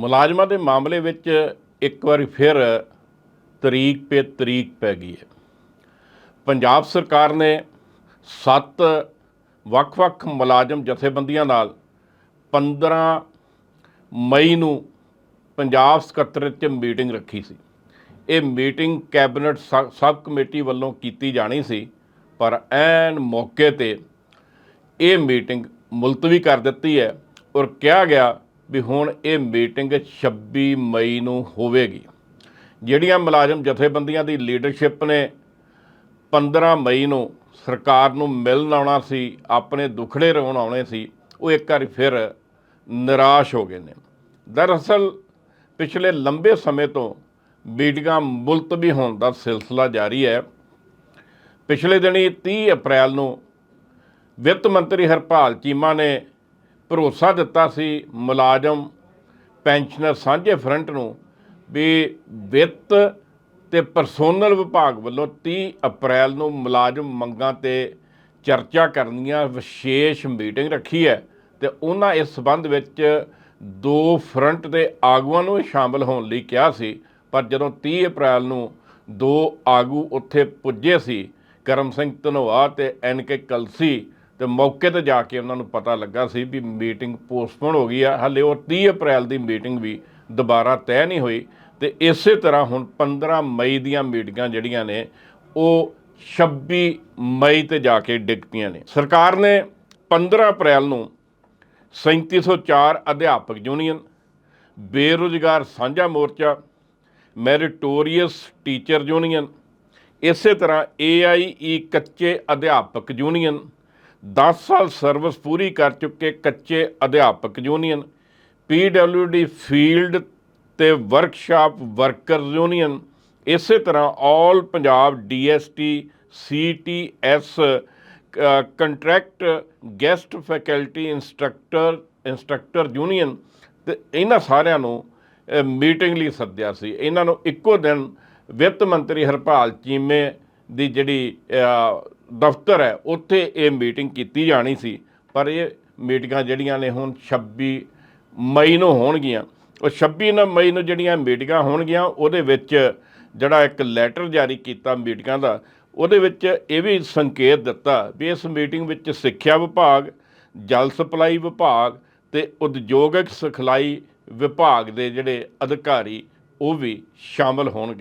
ਮੁਲਾਜ਼ਮਾਂ ਦੇ ਮਾਮਲੇ ਵਿੱਚ ਇੱਕ ਵਾਰੀ ਫਿਰ ਤਰੀਕ ਪੇ ਤਰੀਕ ਪੈ ਗਈ ਹੈ। ਪੰਜਾਬ ਸਰਕਾਰ ਨੇ ਸੱਤ ਵੱਖ-ਵੱਖ ਮੁਲਾਜ਼ਮ ਜਥੇਬੰਦੀਆਂ ਨਾਲ 15 ਮਈ ਨੂੰ ਪੰਜਾਬ ਸਕੱਤਰੇਤ 'ਚ ਮੀਟਿੰਗ ਰੱਖੀ ਸੀ। ਇਹ ਮੀਟਿੰਗ ਕੈਬਨਿਟ ਸ- ਸਬ ਕਮੇਟੀ ਵੱਲੋਂ ਕੀਤੀ ਜਾਣੀ ਸੀ, ਪਰ ਐਨ ਮੌਕੇ ਤੇ ਇਹ ਮੀਟਿੰਗ ਮੁਲਤਵੀ ਕਰ ਦਿੱਤੀ ਹੈ ਔਰ ਕਿਹਾ ਗਿਆ ਵੀ ਹੁਣ ਇਹ ਮੀਟਿੰਗ 26 ਮਈ ਨੂੰ ਹੋਵੇਗੀ। ਜਿਹੜੀਆਂ ਮੁਲਾਜ਼ਮ ਜਥੇਬੰਦੀਆਂ ਦੀ ਲੀਡਰਸ਼ਿਪ ਨੇ 15 ਮਈ ਨੂੰ ਸਰਕਾਰ ਨੂੰ ਮਿਲਣ ਆਉਣਾ ਸੀ, ਆਪਣੇ ਦੁਖੜੇ ਰੋਣ ਆਉਣੇ ਸੀ, ਉਹ ਇੱਕ ਵਾਰੀ ਫਿਰ ਨਿਰਾਸ਼ ਹੋ ਗਏ ਨੇ। ਦਰਅਸਲ ਪਿਛਲੇ ਲੰਬੇ ਸਮੇਂ ਤੋਂ ਮੀਟਿੰਗਾਂ ਮੁਲਤਵੀ ਹੋਣ ਦਾ ਸਿਲਸਿਲਾ ਜਾਰੀ ਹੈ। ਪਿਛਲੇ ਦਿਨੀ 30 ਅਪ੍ਰੈਲ ਨੂੰ ਵਿੱਤ ਮੰਤਰੀ ਹਰਪਾਲ ਚੀਮਾ ਨੇ ਭਰੋਸਾ ਦਿੱਤਾ ਸੀ ਮੁਲਾਜ਼ਮ ਪੈਨਸ਼ਨਰ ਸਾਂਝੇ ਫਰੰਟ ਨੂੰ ਵੀ ਵਿੱਤ ਤੇ ਪਰਸੋਨਲ ਵਿਭਾਗ ਵੱਲੋਂ 30 ਅਪ੍ਰੈਲ ਨੂੰ ਮੁਲਾਜ਼ਮ ਮੰਗਾਂ ਤੇ ਚਰਚਾ ਕਰਨ ਦੀਆਂ ਵਿਸ਼ੇਸ਼ ਮੀਟਿੰਗ ਰੱਖੀ ਹੈ ਤੇ ਉਹਨਾਂ ਇਸ ਸਬੰਧ ਵਿੱਚ ਦੋ ਫਰੰਟ ਦੇ ਆਗੂਆਂ ਨੂੰ ਸ਼ਾਮਲ ਹੋਣ ਲਈ ਕਿਹਾ ਸੀ। ਪਰ ਜਦੋਂ 30 ਅਪ੍ਰੈਲ ਨੂੰ ਦੋ ਆਗੂ ਉੱਥੇ ਪੁੱਜੇ ਸੀ, ਕਰਮ ਸਿੰਘ ਧਨੋਆ ਤੇ ਐਨ ਕੇ ਕਲਸੀ ਤੇ ਮੌਕੇ ਤੇ ਜਾ ਕੇ ਉਹਨਾਂ ਨੂੰ ਪਤਾ ਲੱਗਾ ਸੀ ਵੀ ਮੀਟਿੰਗ ਪੋਸਟਪੋਨ ਹੋ ਗਈ ਆ। ਹਲੇ ਉਹ 30 ਅਪ੍ਰੈਲ ਦੀ ਮੀਟਿੰਗ ਵੀ ਦੁਬਾਰਾ ਤੈਅ ਨਹੀਂ ਹੋਈ ਤੇ ਇਸੇ ਤਰ੍ਹਾਂ ਹੁਣ 15 ਮਈ ਦੀਆਂ ਮੀਟਿੰਗਾਂ ਜਿਹੜੀਆਂ ਨੇ, ਉਹ 26 ਮਈ ਤੇ ਜਾ ਕੇ ਡਿੱਗਤੀਆਂ ਨੇ। ਸਰਕਾਰ ਨੇ 15 ਅਪ੍ਰੈਲ ਨੂੰ 3704 ਅਧਿਆਪਕ ਯੂਨੀਅਨ, ਬੇਰੁਜ਼ਗਾਰ ਸਾਂਝਾ ਮੋਰਚਾ, ਮੈਰੀਟੋਰੀਅਸ ਟੀਚਰ ਯੂਨੀਅਨ, ਇਸੇ ਤਰ੍ਹਾਂ ਏਆਈਈ ਕੱਚੇ ਅਧਿਆਪਕ ਯੂਨੀਅਨ 10 ਸਾਲ ਸਰਵਿਸ ਪੂਰੀ ਕਰ ਚੁੱਕੇ ਕੱਚੇ ਅਧਿਆਪਕ ਯੂਨੀਅਨ ਪੀਡਬਲਯੂਡੀ ਫੀਲਡ ਤੇ ਵਰਕਸ਼ਾਪ ਵਰਕਰਜ਼ ਯੂਨੀਅਨ ਇਸੇ ਤਰ੍ਹਾਂ all Punjab DST CTS contract guest faculty instructor instructor union ਤੇ ਇਹਨਾਂ ਸਾਰਿਆਂ ਨੂੰ ਮੀਟਿੰਗ ਲਈ ਸੱਦਿਆ ਸੀ। ਇਹਨਾਂ ਨੂੰ ਇੱਕੋ ਦਿਨ ਵਿੱਤ ਮੰਤਰੀ ਹਰਪਾਲ ਚੀਮੇ ਦੀ ਜਿਹੜੀ ਦਫ਼ਤਰ ਹੈ, ਉੱਥੇ ਇਹ ਮੀਟਿੰਗ ਕੀਤੀ ਜਾਣੀ ਸੀ। ਪਰ ਇਹ ਮੀਟਿੰਗਾਂ ਜਿਹੜੀਆਂ ਨੇ ਹੁਣ 26 ਮਈ ਨੂੰ ਹੋਣਗੀਆਂ। ਉਹ 26 ਮਈ ਨੂੰ ਜਿਹੜੀਆਂ ਮੀਟਿੰਗਾਂ ਹੋਣਗੀਆਂ, ਉਹਦੇ ਵਿੱਚ ਜਿਹੜਾ ਇੱਕ ਲੈਟਰ ਜਾਰੀ ਕੀਤਾ ਮੀਟਿੰਗਾਂ ਦਾ, ਉਹਦੇ ਵਿੱਚ ਇਹ ਵੀ ਸੰਕੇਤ ਦਿੱਤਾ ਵੀ ਇਸ ਮੀਟਿੰਗ ਵਿੱਚ ਸਿੱਖਿਆ ਵਿਭਾਗ, ਜਲ ਸਪਲਾਈ ਵਿਭਾਗ ਤੇ ਉਦਯੋਗਿਕ ਸਿਖਲਾਈ ਵਿਭਾਗ ਦੇ ਜਿਹੜੇ ਅਧਿਕਾਰੀ, ਉਹ ਵੀ ਸ਼ਾਮਲ ਹੋਣਗੇ।